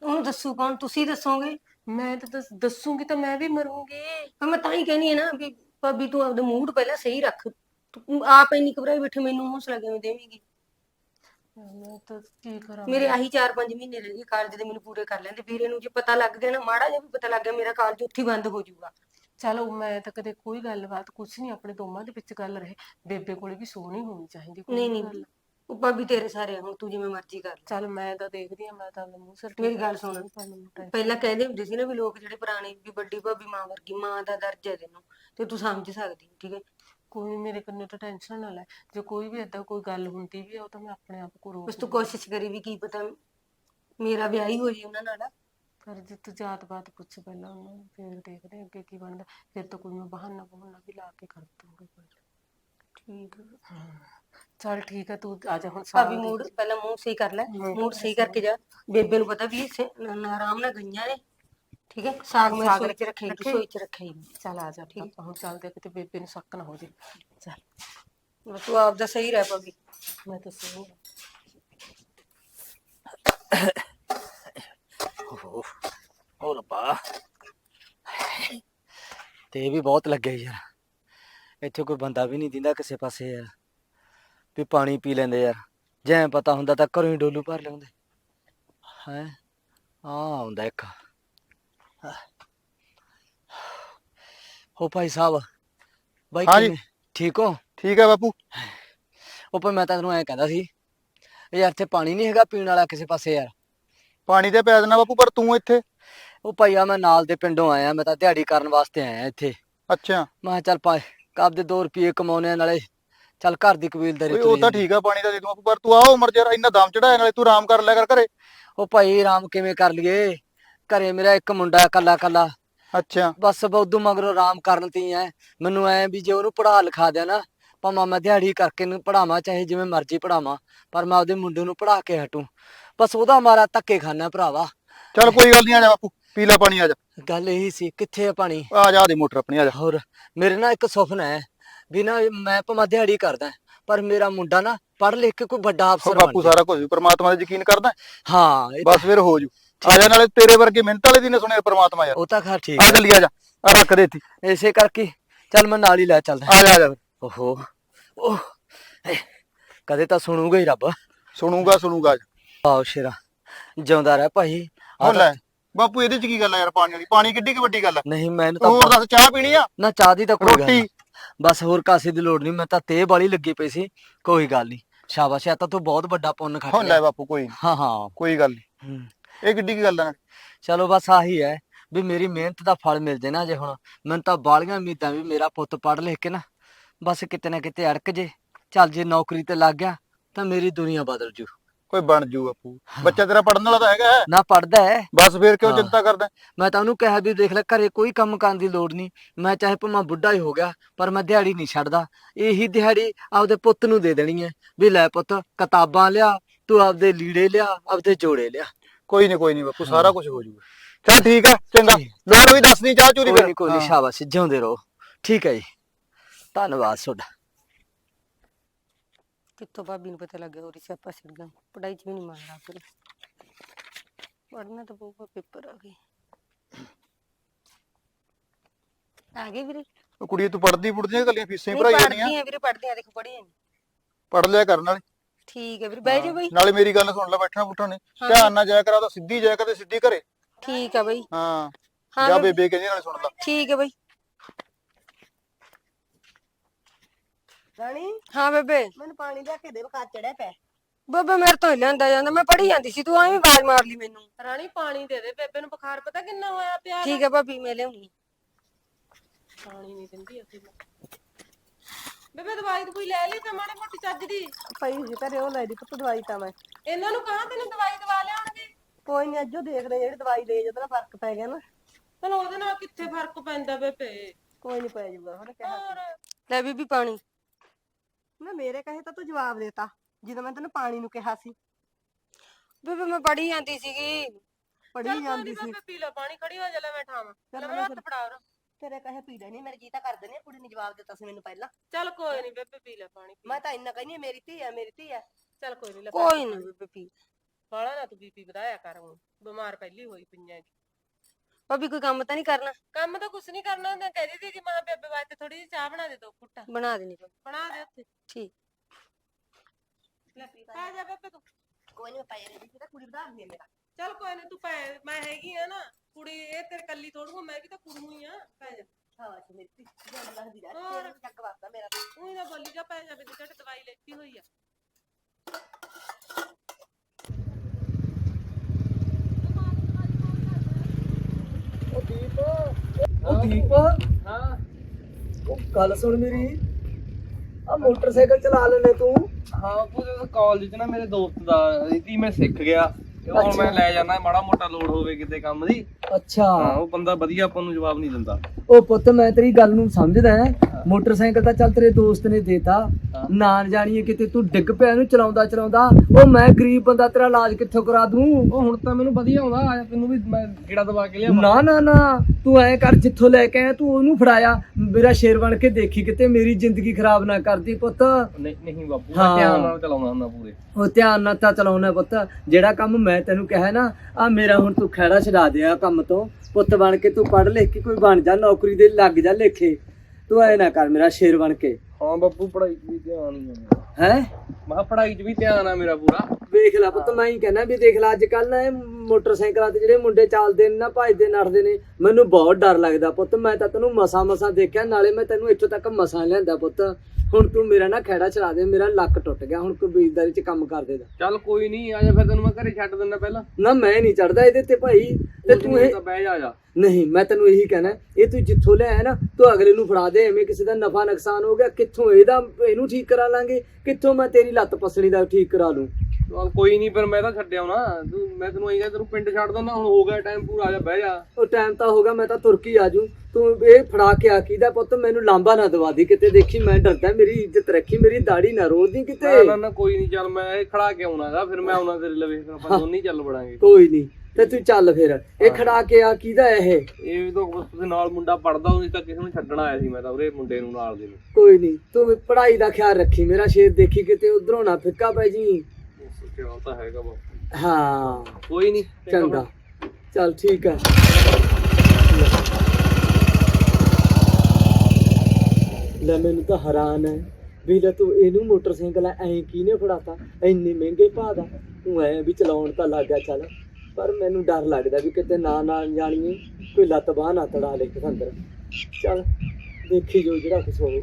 ਉਹਨੂੰ ਦੱਸੂ ਕੌਣ ਤੁਸੀਂ ਦੱਸੋਗੇ? ਮੈਂ ਤਾਂ ਦੱਸ- ਦੱਸੂਗੀ ਤਾਂ ਮੈਂ ਵੀ ਮਰੂੰਗੀ। ਪਰ ਮੈਂ ਤਾਂ ਹੀ ਕਹਿੰਦੀ ਹੈ ਨਾ ਵੀ ਭਾਬੀ ਤੂੰ ਆਪਦਾ ਮੂਡ ਪਹਿਲਾਂ ਸਹੀ ਰੱਖ। ਤੂੰ ਆਪ ਇੰਨੀ ਘਬਰਾਈ ਬੈਠੇ ਮੈਨੂੰ ਹੌਸਲਾ ਕਿਵੇਂ ਦੇਵੇਂਗੀ? ਮੈਂ ਤਾਂ ਕੀ ਕਰਾਂ ਮੇਰੇ ਆਹੀ 4-5 ਮਹੀਨੇ ਰਹਿ ਗਏ ਕਾਲਜ ਦੇ ਮੈਨੂੰ ਪੂਰੇ ਕਰ ਲੈਂਦੇ ਵੀਰੇ ਨੂੰ ਜੇ ਪਤਾ ਲੱਗ ਗਿਆ ਨਾ ਮਾੜਾ ਜਿਹਾ ਵੀ ਪਤਾ ਲੱਗ ਗਿਆ ਮੇਰਾ ਕਾਲਜ ਉੱਥੇ ਹੀ ਬੰਦ ਹੋ ਜਾਊਗਾ। ਚਲੋ ਮੈਂ ਤਾਂ ਕਦੇ ਕੋਈ ਗੱਲਬਾਤ ਕੁਛ ਨਹੀਂ ਆਪਣੇ ਦੋਵਾਂ ਦੇ ਵਿੱਚ ਗੱਲ ਰਹੇ। ਬੇਬੇ ਕੋਲੇ ਵੀ ਸੋਹਣੀ ਹੋਣੀ ਚਾਹੀਦੀ ਕੋਈ ਨਹੀਂ ਨਹੀਂ। ਉਹ ਭਾਬੀ ਤੇਰੇ ਸਾਰੇ ਆ, ਹੁਣ ਤੂੰ ਜਿਵੇਂ ਮਰਜ਼ੀ ਕਰ ਲੈ। ਚੱਲ ਮੈਂ ਤਾਂ ਦੇਖਦੀ ਆ ਮੈਂ ਤਾਂ ਆਪਣੇ ਮੂੰਹ ਸਿਰ ਮੇਰੀ ਗੱਲ ਸੁਣ। ਪਹਿਲਾਂ ਕਹਿੰਦੇ ਹੁੰਦੇ ਸੀ ਨਾ ਵੀ ਲੋਕ ਜਿਹੜੇ ਪੁਰਾਣੇ ਵੀ ਵੱਡੀ ਭਾਬੀ ਮਾਂ ਵਰਗੀ ਮਾਂ ਦਾ ਦਰਜਾ ਤੈਨੂੰ ਤੇ ਤੂੰ ਸਮਝ ਸਕਦੀ ਹੈ, ਠੀਕ ਹੈ? ਕੋਈ ਮੇਰੇ ਕੰਨੇ ਤਾਂ ਟੈਨਸ਼ਨ ਨਾ ਲੈ। ਜੇ ਕੋਈ ਵੀ ਏਦਾਂ ਕੋਈ ਗੱਲ ਹੁੰਦੀ ਵੀ ਆ ਉਹ ਤਾਂ ਮੈਂ ਆਪਣੇ ਆਪ ਕੋ ਰੋਕ ਬਸ ਤੂੰ ਕੋਸ਼ਿਸ਼ ਕਰੀ ਵੀ ਕੀ ਪਤਾ ਮੇਰਾ ਵਿਆਹ ਹੀ ਹੋ ਜੇ ਉਹਨਾਂ ਨਾਲ। ਪਰ ਜੇ ਤੂੰ ਜਾਤ ਬਾਤ ਪੁੱਛ ਪਹਿਲਾਂ ਉਹਨੂੰ ਫਿਰ ਦੇਖਦੇ ਹਾਂ ਅੱਗੇ ਕੀ ਬਣਦਾ। ਫਿਰ ਤਾਂ ਕੋਈ ਮੈਂ ਬਹਾਨਾ ਬਹਾਨਾ ਵੀ ਲਾ ਕੇ ਕਰ ਦੂੰਗੀ ਕੋਈ। ਠੀਕ ਚੱਲ ਠੀਕ ਹੈ ਤੂੰ ਆ ਜਾ ਹੁਣ ਭਾਬੀ ਮੂਡ ਪਹਿਲਾਂ ਮੂਡ ਸਹੀ ਕਰ ਲੈ। ਮੂਡ ਸਹੀ ਕਰਕੇ ਜਾ। ਬੇਬੇ ਨੂੰ ਪਤਾ ਵੀ ਇਹ ਸੇ- ਨ- ਆਰਾਮ ਨਾਲ ਗਈਆਂ ਨੇ। ਠੀਕ ਹੈ? ਸਾਗ ਮੈਂ ਸਾਗ ਰਸੋਈ ਚ ਰੱਖੇ ਰੱਖੇ? ਰਸੋਈ ਚ ਰੱਖੇ ਚੱਲ ਆ ਜਾ ਠੀਕ ਆਪਾਂ ਹੁਣ ਚੱਲਦੇ ਆ, ਕਿਤੇ ਬੇਬੇ ਨੂੰ ਸ਼ੱਕ ਨਾ ਹੋ ਜੇ। ਚੱਲ। ਤੂੰ ਆਪਦਾ ਸਹੀ ਰਹਿ ਭਾਬੀ ਮੈਂ ਤਾਂ ਸਹੀ ਹਾਂ। ਓਹੋ ਹੋ ਤੇ ਇਹ ਵੀ ਬਹੁਤ ਲੱਗਿਆ ਯਾਰ। ਇੱਥੇ ਕੋਈ ਬੰਦਾ ਵੀ ਨਹੀਂ ਦਿੰਦਾ ਕਿਸੇ ਪਾਸੇ ਯਾਰ। ਵੀ ਪਾਣੀ ਪੀ ਲੈਂਦੇ ਯਾਰ। ਜੇ ਪਤਾ ਹੁੰਦਾ ਤਾਂ ਘਰੋਂ ਹੀ ਡੋਲੂ ਭਰ ਲਿਆਉਂਦੇ ਹੈ? ਆ ਆਉਂਦਾ ਇੱਕ। ਹੋ ਭਾਈ ਸਾਹਿਬ ਬਾਈ ਹਾਂਜੀ। ਕਿਵੇਂ? ਠੀਕ ਹੋ? ਠੀਕ ਹੈ ਬਾਪੂ। ਉਹ ਭਾਈ ਮੈਂ ਤਾਂ ਤੈਨੂੰ ਐਂ ਕਹਿੰਦਾ ਸੀ ਯਾਰ ਇੱਥੇ ਪਾਣੀ ਨਹੀਂ ਹੈਗਾ ਪੀਣ ਵਾਲਾ ਕਿਸੇ ਪਾਸੇ ਯਾਰ। ਪਾਣੀ ਤੇ ਦੇਣਾ ਬਾਪੂ ਪਰ ਤੂੰ ਇੱਥੇ? ਉਹ ਭਾਈ ਆ ਮੈਂ ਨਾਲ ਦੇ ਪਿੰਡੋਂ ਆਇਆ ਮੈਂ ਤਾਂ ਦਿਹਾੜੀ ਕਰਨ ਵਾਸਤੇ ਆਇਆ ਇੱਥੇ। ਅੱਛਾ। ਮੈਂ ਕਿਹਾ ਚੱਲ ਪਾ ਕਾਬ ਦੇ 2 ਰੁਪਏ ਕਮਾਉਣੇ ਆ ਨਾਲੇ ਚੱਲ ਘਰ ਦੀ ਕਬੀਲਦਾਰੀ ਓਏ ਤੁਰੀ ਉਹ ਤਾਂ ਜਾਂਦੀ। ਠੀਕ ਆ ਪਾਣੀ ਦਾ ਦੇ ਦੂੰ ਬਾਪੂ ਪਰ ਤੂੰ ਆ ਉਮਰ ਜਰਾ ਇੰਨਾ ਦਮ ਚੜਾਇਆ ਨਾਲੇ ਤੂੰ ਆਰਾਮ ਕਰ ਲਿਆ ਕਰ ਘਰੇ। ਉਹ ਭਾਈ ਆਰਾਮ ਕਿਵੇਂ ਕਰ ਲਈਏ? ਘਰੇ ਮੇਰਾ ਇੱਕ ਮੁੰਡਾ ਕੱਲਾ ਕੱਲਾ ਅੱਛਾ। ਬਸ ਬਉਦੂ ਮਗਰੋਂ ਆਰਾਮ ਕਰਨ ਤੀ ਐ ਮੈਨੂੰ ਐ ਵੀ ਜੇ ਉਹਨੂੰ ਪੜਾ ਲਿਖਾ ਦਿਆ ਨਾ ਭਾਵੇਂ ਮੈਂ ਦਿਹਾੜੀ ਕਰਕੇ ਨੂੰ ਪੜਾਵਾਂ ਚਾਹੇ ਜਿਵੇਂ ਮਰਜ਼ੀ ਪੜਾਵਾਂ ਪਰ ਮੈਂ ਉਹਦੇ ਮੁੰਡੇ ਨੂੰ ਪੜਾ ਕੇ ਹਟੂ। ਬਸ ਉਹਦਾ ਮਾਰਾ ਧੱਕੇ ਖਾਨਾ ਭਰਾਵਾ। ਚੱਲ ਕੋਈ ਗੱਲ ਨਹੀਂ ਆ ਜਾ ਬਾਪੂ ਪੀ ਲੈ ਪਾਣੀ ਆ ਜਾ। ਗੱਲ ਇਹੀ ਸੀ ਕਿੱਥੇ ਆ ਪਾਣੀ? ਆ ਜਾ ਦੇ ਮੋਟਰ ਆਪਣੀ ਆ ਜਾ। ਹੋਰ ਮੇਰੇ ਨਾਲ ਇੱਕ ਸੁਪਨਾ ਹੈ ਵੀ ਨਾ ਮੈਂ ਭਾਵੇਂ ਦਿਹਾੜੀ ਕਰਦਾ ਪਰ ਮੇਰਾ ਮੁੰਡਾ ਨਾ ਪੜ੍ਹ ਲਿਖ ਕੇ ਕੋਈ ਵੱਡਾ ਅਫਸਰ ਬਾਪੂ ਜਾਏ। ਸਾਰਾ ਕੁਝ ਪ੍ਰਮਾਤਮਾ ਤੇ ਯਕੀਨ ਕਰਦਾ? ਹਾਂ ਇਹ ਬਸ ਫਿਰ ਹੋ ਜੂ। ਆ ਜਾ ਨਾਲੇ ਤੇਰੇ ਵਰਗੇ ਮਿਹਨਤ ਵਾਲੇ ਦੀ ਨੇ ਸੁਣਿਆ ਪ੍ਰਮਾਤਮਾ ਯਾਰ। ਉਹ ਤਾਂ ਖੈਰ ਠੀਕ ਆ ਹੈ। ਆ ਜਾ ਆ ਰੱਖ ਦੇ ਇੱਥੇ। ਇਸੇ ਕਰਕੇ ਚੱਲ ਮੈਂ ਨਾਲ ਹੀ ਲੈ ਚੱਲਦਾ। ਆ ਜਾ ਆ ਜਾ। ਫਿਰ। ਓਹੋ ਕਦੇ ਤਾਂ ਸੁਣੂਗਾ ਹੀ ਰੱਬ। ਸੁਣੂਗਾ ਸੁਣੂਗਾ। ਆਓ ਸ਼ੇਰਾ ਜਿਉਂਦਾ ਰਹਿ ਭਾਈ। ਆਹ ਹੁਣ ਤਾਂ- ਲੈ ਬਾਪੂ ਇਹਦੇ ਚ ਕੀ ਗੱਲ ਆ ਯਾਰ ਪਾਣੀ ਵਾਲੀ? ਪਾਣੀ ਕਿੱਡੀ ਕਿ ਵੱਡੀ ਗੱਲ ਆ? ਨਹੀਂ ਮੈਨੂੰ ਤਾਂ ਹੋਰ ਦੱਸ ਚਾਹ ਪੀਣੀ ਆ? ਨਾ ਚਾਹ ਦੀ ਤਾਂ ਕੋਈ ਗੱਲ ਰੋਟੀ? ਨਹੀਂ। ਬਸ ਹੋਰ ਕਾਸੇ ਦੀ ਲੋੜ ਨਹੀਂ ਮੈਂ ਤਾਂ ਤੇ ਵਾਲੀ ਲੱਗੀ ਪਈ ਸੀ। ਕੋਈ ਗੱਲ ਨਹੀਂ। ਸ਼ਾਬਾਸ਼ ਆ ਤਾਂ ਤੂੰ ਬਹੁਤ ਵੱਡਾ ਪੁੰਨ ਖੱਟ ਹੁਣ ਲੈ ਬਾਪੂ ਕੋਈ ਨੀ, ਹਾਂ ਹਾਂ। ਕੋਈ ਗੱਲ ਨੀ ਹੂੰ। ਇਹ ਕਿੱਡੀ ਕੀ ਗੱਲ ਆ। ਚਲੋ ਬਸ ਆਹੀ ਹੈ ਵੀ ਮੇਰੀ ਮਿਹਨਤ ਦਾ ਫਲ ਮਿਲ ਜੇ ਨਾ ਜੇ ਹੁਣ। ਮੈਨੂੰ ਤਾਂ ਬਾਲੀਆਂ ਉਮੀਦਾਂ ਵੀ ਮੇਰਾ ਪੁੱਤ ਪੜ੍ਹ ਲਿਖ ਕੇ ਨਾ ਬਸ ਕਿਤੇ ਨਾ ਕਿਤੇ ਅੜਕ ਜੇ। ਚੱਲ ਜੇ ਨੌਕਰੀ ਤੇ ਲੱਗ ਗਿਆ ਤਾਂ ਮੇਰੀ ਦੁਨੀਆ ਬਦਲ ਜੂ। ਕੋਈ ਬਣ ਜੂ ਬਾਪੂ। ਬੱਚਾ ਤੇਰਾ ਪੜਨ ਵਾਲਾ ਤਾਂ ਹੈਗਾ ਹੈ। ਨਾ ਪੜਦਾ ਹੈ। ਬਸ ਫਿਰ ਕਿਉਂ ਹਾਂ। ਚਿੰਤਾ ਕਰਦਾ ਮੈਂ ਤਾਂ ਉਹਨੂੰ ਕਿਹਾ ਵੀ ਦੇਖ ਲੈ ਘਰੇ ਕੋਈ ਕੰਮ ਕਰਨ ਦੀ ਲੋੜ ਨਹੀਂ। ਮੈਂ ਚਾਹੇ ਭਾਵੇਂ ਬੁੱਢਾ ਹੀ ਹੋ ਗਿਆ ਪਰ ਮੈਂ ਦਿਹਾੜੀ ਨਹੀਂ ਛੱਡਦਾ। ਇਹੀ ਦਿਹਾੜੀ ਆਪਦੇ ਪੁੱਤ ਨੂੰ ਦੇ ਦੇਣੀ ਹੈ। ਵੀ ਲੈ ਪੁੱਤ ਕਿਤਾਬਾਂ ਲਿਆ ਤੂੰ ਆਪਦੇ ਲੀੜੇ ਲਿਆ ਆਪਦੇ ਜੋੜੇ ਲਿਆ। ਕੋਈ ਨਹੀਂ ਕੋਈ ਨਹੀਂ ਬਾਪੂ ਸਾਰਾ ਕੁਝ ਹੋ ਜੂਗਾ। ਚੱਲ ਠੀਕ ਆ ਚੰਗਾ। ਲੋੜ ਵੀ ਦੱਸਣੀ ਚਾਹ ਚੂਰੀ ਕੋਈ ਫਿਰ। ਨਹੀਂ ਕੋਈ ਨਹੀਂ ਹਾਂ। ਸ਼ਾਬਾਸ਼ ਜਿਉਂਦੇ ਰਹੋ। ਠੀਕ ਹੈ ਜੀ। ਧੰਨਵਾਦ ਤੁਹਾਡਾ। ਕਿੱਥੋਂ ਭਾਬੀ ਨੂੰ ਪਤਾ ਲੱਗਿਆ ਹੋਰੀ ਸਿਆਪਾ ਗਿਆ। ਪੜਾਈ ਚ ਵੀ ਨਹੀਂ ਮੰਨਦਾ ਫਿਰ ਪੜਨਾ ਤਾਂ ਪਊਗਾ ਪੇਪਰ ਆ ਗਏ। ਆ ਗਏ ਵੀਰੇ। ਉਹ ਕੁੜੀ ਤੂੰ ਪੜਦੀ ਪੁੜਦੀਆਂ ਗੱਲੀਆਂ ਫੀਸਾਂ ਹੀ ਨਹੀਂ ਭਰਾਈ ਜਾਂਦੀਆਂ ਪੜਦੀ ਆ ਵੀਰੇ ਪੜਦੀ ਆ ਦੇਖੋ ਪੜੀ ਪੜ ਲਿਆ ਕਰਨ ਵਾਲੇ। ਠੀਕ ਹੈ ਵੀਰੇ ਬਹਿ ਜਾ ਬਈ। ਨਾਲੇ ਮੇਰੀ ਗੱਲ ਸੁਣ ਲੈ ਬੈਠਣਾ ਬੁੱਠਾ ਨੇ ਹਾਂ। ਧਿਆਨ ਨਾਲ ਜਾਇਆ ਕਰਾ ਤਾਂ ਸਿੱਧੀ ਜਾਇਆ ਕਦੇ ਸਿੱਧੀ ਘਰੇ। ਠੀਕ ਆ ਬਈ। ਹਾਂ ਹਾਂ ਜਾ ਬੇਬੇ, ਕਹਿੰਦੀ ਨਾਲੇ ਸੁਣ ਲੈ। ਠੀਕ ਹੈ ਬਈ। ਰਾਣੀ ਹਾਂ ਬੇਬੇ। ਮੈਨੂੰ ਪਾਣੀ ਲਿਆ ਕੇ ਦੇ ਬੁਖਾਰ ਚੜਿਆ ਪਿਆ। ਬੇਬੇ ਮੇਰੇ ਤੋਂ ਹੀ ਲਿਆਂਦਾ ਜਾਂਦਾ। ਮੈਂ ਪੜੀ ਜਾਂਦੀ ਸੀ ਤੂੰ ਐਵੇਂ ਆਵਾਜ਼ ਮਾਰ ਲਈ ਮੈਨੂੰ। ਰਾਣੀ ਪਾਣੀ ਦੇ ਦੇ ਬੇਬੇ ਨੂੰ ਬੁਖਾਰ ਪਤਾ ਕਿੰਨਾ ਹੋਇਆ ਪਿਆ ਠੀਕ ਹੈ ਭਾਬੀ ਮੈਂ ਲਿਆਉਣੀ। ਪਾਣੀ ਨਹੀਂ ਦਿੰਦੀ ਅਸੀਂ ਬੇਬੇ ਦਵਾਈ ਤਾਂ ਕੋਈ ਲੈ ਲਈ ਤਾਂ ਮਾੜੇ ਮੋਟੀ ਚੱਜ ਦੀ। ਪਈ ਸੀ ਘਰੇ ਉਹ ਲੈ ਦੀ ਪੁੱਤ ਦਵਾਈ ਤਾਂ ਮੈਂ। ਇਹਨਾਂ ਨੂੰ ਕਹਾਂ ਤੈਨੂੰ ਦਵਾਈ ਦਵਾ ਲਿਆਉਣਗੇ? ਕੋਈ ਨਹੀਂ ਅੱਜੋ ਦੇਖਦੇ ਜਿਹੜੀ ਦਵਾਈ ਦੇ ਜਦੋਂ ਫ਼ਰਕ ਪੈ ਗਿਆ ਨਾ। ਚਲੋ ਉਹਦੇ ਨਾਲ ਕਿੱਥੇ ਫ਼ਰਕ ਪੈਂਦਾ ਬੇਬੇ? ਕੋਈ ਨਹੀਂ ਪੈ ਜਾਊਗਾ ਉਹਨੇ ਕਿਹਾ ਹੋਰ। ਲੈ ਬੀਬੀ ਪਾਣੀ। ਨਾ ਮੇਰੇ ਕਹੇ ਤਾਂ ਤੂੰ ਜਵਾਬ ਦੇਤਾ ਜਦੋਂ ਮੈਂ ਤੈਨੂੰ ਪਾਣੀ ਨੂੰ ਕਿਹਾ ਸੀ। ਬੇਬੇ ਮੈਂ ਪੜੀ ਜਾਂਦੀ ਸੀਗੀ। ਪੜੀ ਚੱਲ ਕੋਈ ਜਾਂਦੀ ਸੀ। ਬੇਬੇ ਪੀ ਲੈ ਪਾਣੀ ਖੜੀ ਹੋ ਜਾ ਲੈ ਮੈਂ ਠਾਵਾਂ। ਚੱਲ ਲੈ ਮੈਂ ਮੇਰਾ ਹੱਥ ਫੜਾ ਉਰੇ। ਤੇਰੇ ਕਹੇ ਪੀ ਲੈਣੀ ਮੇਰੀ ਜੀ ਤਾਂ ਕਰ ਦੇਣੀ ਕੁੜੀ ਨੇ ਜਵਾਬ ਦਿੱਤਾ ਸੀ ਮੈਨੂੰ ਪਹਿਲਾਂ। ਚੱਲ ਕੋਈ ਨਹੀਂ ਬੇਬੇ ਪੀ ਲੈ ਪਾਣੀ ਪੀ ਲੈ। ਮੈਂ ਤਾਂ ਇੰਨਾ ਕਹਿੰਦੀ ਹਾਂ, ਮੇਰੀ ਧੀ ਆ ਮੇਰੀ ਧੀ ਆ। ਚੱਲ ਕੋਈ ਨਹੀਂ ਲੈ ਕੋਈ ਨਾ ਬੇਬੇ ਪੀ। ਬਾਲਾ ਨਾ ਤੂੰ ਬੀਪੀ ਵਧਾਇਆ ਕਰ ਹੁਣ ਬਿਮਾਰ ਪਹਿਲੀ ਹੋਈ ਪਈਆਂ ਭਾਬੀ ਕੋਈ ਕੰਮ ਤਾਂ ਨਹੀਂ ਕਰਨਾ? ਕੰਮ ਤਾਂ ਕੁਛ ਨਹੀਂ ਕਰਨਾ ਹੁੰਦਾ ਕਹਿ ਦਿੱਤੀ ਕਿ ਮਾਂ ਬੇਬੇ ਵਾਸਤੇ ਥੋੜੀ ਜਿਹੀ ਚਾਹ ਬਣਾ ਦੇ ਦੋ ਕੁੱਟਾ ਬਣਾ ਦੇਣੀ ਭਾਬੀ ਬਣਾ ਦੇ ਉੱਥੇ। ਠੀਕ। ਲੈ ਪੈ ਜਾ ਬੇਬੇ ਤੂੰ। ਕੋਈ ਨਹੀਂ ਪਾਈ ਰਹੀ ਤਾਂ ਕੁੜੀ ਵਧਾ ਦਿੰਦੀ ਆ ਮੇਰਾ ਚੱਲ ਕੋਈ ਨਹੀਂ ਤੂੰ ਪੈ ਮੈਂ ਹੈਗੀ ਆ ਨਾ ਕੁੜੀ ਇਹ ਤੇਰੇ ਕੱਲੀ ਥੋੜੂ ਮੈਂ ਵੀ ਤਾਂ ਕੁੜੂ ਹੀ ਆ ਪੈ ਜਾ ਹਾਂ ਸੀ ਮੇਰੀ ਧੀ ਜਾਨ ਲੱਗਦੀ ਜਾ ਹੋਰ। ਤੇਰੇ ਚੱਕ ਵਾਸਤਾ ਮੇਰਾ ਤਾਂ। ਉਹੀ ਨਾ ਬੋਲੀ ਜਾ ਪੈ ਜਾ ਬਿੰਦ ਝਟ ਦਵਾਈ ਲੈਤੀ ਹੋਈ ਆ ਉਹ ਦੀਪ ਹਾਂ ਉਹ ਗੱਲ ਸੁਣ ਮੇਰੀ ਆ ਮੋਟਰਸਾਈਕਲ ਚਲਾ ਲੈਨੇ ਤੂੰ ਹਾਂ ਪੂਰੇ ਕਾਲਜ 'ਚ ਨਾ ਮੇਰੇ ਦੋਸਤ ਦਾ ਰੀਤੀ ਮੈਂ ਸਿੱਖ ਗਿਆ। ਤੇ ਹੁਣ ਮੈਂ ਲੈ ਜਾਣਾ ਮਾੜਾ ਮੋਟਾ ਲੋਡ ਹੋਵੇ ਕਿਤੇ ਕੰਮ ਦੀ। ਅੱਛਾ। ਹਾਂ ਉਹ ਬੰਦਾ ਵਧੀਆ ਆਪਾਂ ਨੂੰ ਜਵਾਬ ਨਹੀਂ ਦਿੰਦਾ। ਉਹ ਪੁੱਤ ਮੈਂ ਤੇਰੀ ਗੱਲ ਨੂੰ ਸਮਝਦਾ ਹਾਂ। ਮੋਟਰਸਾਈਕਲ ਤਾਂ ਚੱਲ ਤੇਰੇ ਦੋਸਤ ਨੇ ਦੇਤਾ। ਹਾਂ। ਨਾ ਜਾਣੀਏ ਕਿਤੇ ਤੂੰ ਡਿੱਗ ਪਿਆ ਇਹਨੂੰ ਚਲਾਉਂਦਾ ਚਲਾਉਂਦਾ। ਉਹ ਮੈਂ ਗਰੀਬ ਬੰਦਾ ਤੇਰਾ ਇਲਾਜ ਕਿੱਥੋਂ ਕਰਾ ਦੂੰ? ਉਹ ਹੁਣ ਤਾਂ ਮੈਨੂੰ ਵਧੀਆ ਆਉਂਦਾ ਆ ਤੈਨੂੰ ਵੀ ਮੈਂ ਕਿਹੜਾ ਦਵਾ ਕੇ ਲਿਆ ਨਾ ਨਾ ਨਾ। ਤੂੰ ਐ ਕਰ ਜਿੱਥੋਂ ਲੈ ਕੇ ਆਇਆ ਤੂੰ ਉਹਨੂੰ ਫੜਾਇਆ। ਮੇਰਾ ਸ਼ੇਰ ਬਣ ਕੇ ਦੇਖੀ ਕਿਤੇ ਮੇਰੀ ਜ਼ਿੰਦਗੀ ਖਰਾਬ ਨਾ ਕਰਦੀ ਪੁੱਤ। ਨਹੀਂ ਨਹੀਂ ਬਾਪੂ ਹਾਂ। ਧਿਆਨ ਨਾਲ ਚਲਾਉਣਾ ਹੁੰਦਾ ਪੂਰੇ। ਉਹ ਧਿਆਨ ਨਾਲ ਤਾਂ ਚਲਾਉਣਾ ਪੁੱਤ। ਜਿਹੜਾ ਕੰਮ ਮੈਂ ਤੈਨੂੰ ਕਿਹਾ ਨਾ ਆ ਮੇਰਾ ਹੁਣ ਤੂੰ ਖਹਿੜਾ ਛਡਾ ਦੇ ਆ ਕੰਮ ਤੋਂ। ਪੁੱਤ ਬਣ ਕੇ ਤੂੰ ਪੜ੍ਹ ਲਿਖ ਕੇ ਕੋਈ ਬਣ ਜਾ ਨੌਕਰੀ ਦੇ ਲੱਗ ਜਾ ਲੇਖੇ। ਤੂੰ ਐ ਨਾ ਕਰ ਮੇਰਾ ਸ਼ੇਰ ਬਣ ਕੇ। ਹਾਂ ਬਾਪੂ ਪੜਾਈ 'ਚ ਵੀ ਧਿਆਨ ਹੀ ਆ ਹੈ? ਮੈਂ ਪੜਾਈ 'ਚ ਵੀ ਧਿਆਨ ਆ ਮੇਰਾ ਪੂਰਾ। ਵੇਖ ਲੈ ਪੁੱਤ ਮੈਂ ਹੀ ਕਹਿੰਦਾ ਵੀ ਦੇਖ ਲੈ ਅੱਜ ਕੱਲ ਨਾ ਇਹ ਮੋਟਰਸਾਈਕਲਾਂ ਤੇ ਜਿਹੜੇ ਮੁੰਡੇ ਚੱਲਦੇ ਨੇ ਨਾ ਭੱਜਦੇ ਨੱਠਦੇ ਨੇ ਮੈਨੂੰ ਬਹੁਤ ਡਰ ਲੱਗਦਾ ਪੁੱਤ ਮੈਂ ਤਾਂ ਤੈਨੂੰ ਮਸਾ ਮਸਾ ਦੇਖਿਆ ਨਾਲੇ ਮੈਂ ਤੈਨੂੰ ਇੱਥੋਂ ਤੱਕ ਮਸਾ ਲਿਆਂਦਾ ਪੁੱਤ। ਹੁਣ ਤੂੰ ਮੇਰਾ ਨਾ ਖੈੜਾ ਚਲਾ ਦੇ ਮੇਰਾ ਲੱਕ ਟੁੱਟ ਗਿਆ ਹੁਣ ਕਬੀਲਦਾਰੀ 'ਚ ਕੰਮ ਕਰਦੇ ਦਾ ਚੱਲ ਕੋਈ ਨਹੀਂ ਆ ਜਾ ਫਿਰ ਤੈਨੂੰ ਮੈਂ ਘਰੇ ਛੱਡ ਦਿੰਦਾ ਪਹਿਲਾਂ। ਨਾ ਮੈਂ ਨਹੀਂ ਚੜਦਾ ਇਹਦੇ ਤੇ ਭਾਈ ਤੇ ਤੂੰ ਇਹ ਤਾਂ ਬਹਿ ਜਾ ਜਾ। ਨਹੀਂ ਮੈਂ ਤੈਨੂੰ ਇਹੀ ਕਹਿਣਾ ਇਹ ਤੂੰ ਜਿੱਥੋਂ ਲਿਆ ਨਾ ਤੂੰ ਅਗਲੇ ਨੂੰ ਫੜਾ ਦੇ ਐਵੇਂ ਕਿਸੇ ਦਾ ਨਫਾ ਨੁਕਸਾਨ ਹੋ ਗਿਆ ਕਿੱਥੋਂ ਇਹਦਾ ਇਹਨੂੰ ਠੀਕ ਕਰਾ ਲਾਂਗੇ ਕਿੱਥੋਂ ਮੈਂ ਤੇਰੀ ਲੱਤ ਪਸਣੀ ਦਾ ਠੀਕ ਕਰਾ ਲੂੰ? ਚੱਲ ਕੋਈ ਨਹੀਂ ਪਰ ਮੈਂ ਤਾਂ ਛੱਡਿਆ ਨਾ ਤੂੰ ਮੈਂ ਤੈਨੂੰ ਆਈ ਤੈਨੂੰ ਪਿੰਡ ਛੱਡ ਦਿੰਦਾ ਹੁਣ ਹੋ ਗਿਆ ਟਾਈਮ ਪੂਰਾ ਆ ਜਾ ਬਹਿ ਜਾ। ਉਹ ਟਾਈਮ ਤਾਂ ਹੋਗਾ ਮੈਂ ਤਾਂ ਤੁਰਕੀ ਆਜੂ ਤੂੰ ਇਹ ਫੜਾ ਕੇ ਆ ਕੀਦਾ ਪੁੱਤ? ਮੈਨੂੰ ਲਾਂਬਾ ਨਾ ਦਵਾ ਦੀ ਕਿਤੇ ਦੇਖੀ ਮੈਂ ਡਰਦਾ ਮੇਰੀ ਇੱਜ਼ਤ ਰੱਖੀ ਮੇਰੀ ਦਾੜੀ ਨਾ ਰੋੜ ਦੀ ਨਾ ਕਿਤੇ। ਨਾ ਨਾ ਕੋਈ ਨਹੀਂ ਚੱਲ ਮੈਂ ਇਹ ਖੜਾ ਕੇ ਆਉਣਾਗਾ ਫਿਰ ਮੈਂ ਆਉਣਾ ਤੇਰੇ ਲਵੇ ਫਿਰ ਆਪਾਂ ਦੋਨੇ ਚੱਲ ਬੜਾਂਗੇ ਕੋਈ ਨਹੀਂ ਤੇ ਤੂੰ ਚੱਲ ਫਿਰ। ਇਹ ਖੜਾ ਕੇ ਆ ਕੀਦਾ ਇਹ? ਇਹ ਵੀ ਤਾਂ ਉਸ ਦੇ ਨਾਲ ਮੁੰਡਾ ਪੜਦਾ ਉਹਦੀ ਤਾਂ ਕਿਸੇ ਨੂੰ ਛੱਡਣ ਆਇਆ ਸੀ ਮੈਂ ਤਾਂ ਉਹਦੇ ਮੁੰਡੇ ਨੂੰ ਨਾਲ ਦੇ ਨੂੰ। ਕੋਈ ਨਹੀਂ ਤੂੰ ਵੀ ਪੜ੍ਹਾਈ ਦਾ ਖਿਆਲ ਰੱਖੀ ਮੇਰਾ ਸ਼ੇਰ ਦੇਖੀ ਕਿਤੇ ਉਧਰੋਂ ਨਾ ਫਿੱਕਾ ਪੈ ਜੀ ਤਾਂ ਹੈਗਾ ਹਾਂ। ਕੋਈ ਨਹੀਂ ਚੰਗਾ। ਚੱਲ ਠੀਕ ਆ। ਲੈ ਮੈਨੂੰ ਤਾਂ ਹੈਰਾਨ ਹੈ ਵੀ ਲੈ ਤੂੰ ਇਹਨੂੰ ਮੋਟਰਸਾਈਕਲ ਐਂ ਕਿਹਨੇ ਫੜਾਤਾ? ਇੰਨੇ ਮਹਿੰਗੇ ਭਾਅ ਦਾ। ਤੂੰ ਐ ਵੀ ਚਲਾਉਣ ਤਾਂ ਲੱਗ ਗਿਆ ਚੱਲ। ਪਰ ਮੈਨੂੰ ਡਰ ਲੱਗਦਾ ਵੀ ਕਿਤੇ ਨਾ ਨਾ ਜਾਣੀਏ ਕੋਈ ਲੱਤ ਬਾਹ ਨਾ ਤੜਾ ਲੈ ਕੇ ਅੰਦਰ। ਚੱਲ ਦੇਖੀ ਜੋ ਜਿਹੜਾ ਕੁਛ ਹੋਊ